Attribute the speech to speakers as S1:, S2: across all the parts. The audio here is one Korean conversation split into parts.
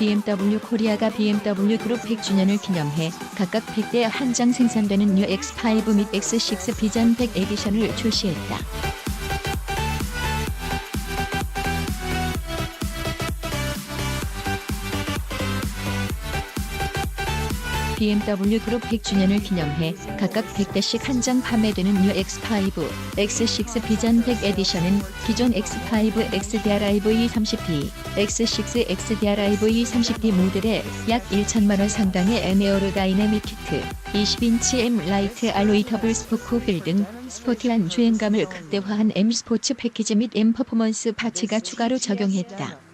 S1: BMW 코리아가 BMW 그룹 100주년을 기념해 각각 100대 한정 생산되는 뉴 X5 및 X6 비전 100 에디션을 출시했다. BMW 그룹 100주년을 기념해 각각 100대씩 한정 판매되는 뉴 X5, X6 비전 100 에디션은 기존 X5 XDR-IV 30D, X6 XDR-IV 30D 모델에 약 1천만 원 상당의 에네오르 다이내믹 키트, 20인치 M 라이트 알로이 더블 스포크 휠 등 스포티한 주행감을 극대화한 M 스포츠 패키지 및 M 퍼포먼스 파츠가 추가로 적용했다.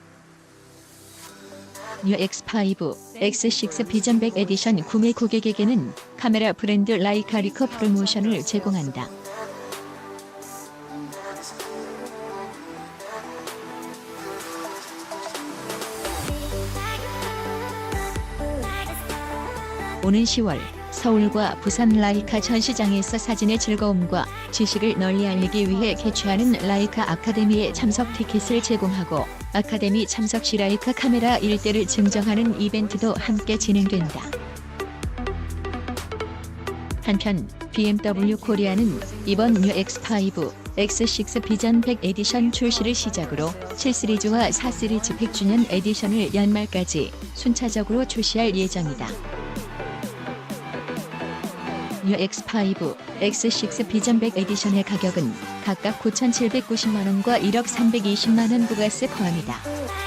S1: 뉴 X5, X6 비전 100 에디션 구매 고객에게는 카메라 브랜드 라이카 리커 프로모션을 제공한다. 오는 10월 서울과 부산 라이카 전시장에서 사진의 즐거움과 지식을 널리 알리기 위해 개최하는 라이카 아카데미에 참석 티켓을 제공하고 아카데미 참석 시 라이카 카메라 1대를 증정하는 이벤트도 함께 진행된다. 한편 BMW 코리아는 이번 뉴 X5, X6 비전 100 에디션 출시를 시작으로 7시리즈와 4시리즈 100주년 에디션을 연말까지 순차적으로 출시할 예정이다. 뉴 X5, X6 비전 100 에디션의 가격은 각각 9,790만 원과 1억 320만 원 부가세 포함이다.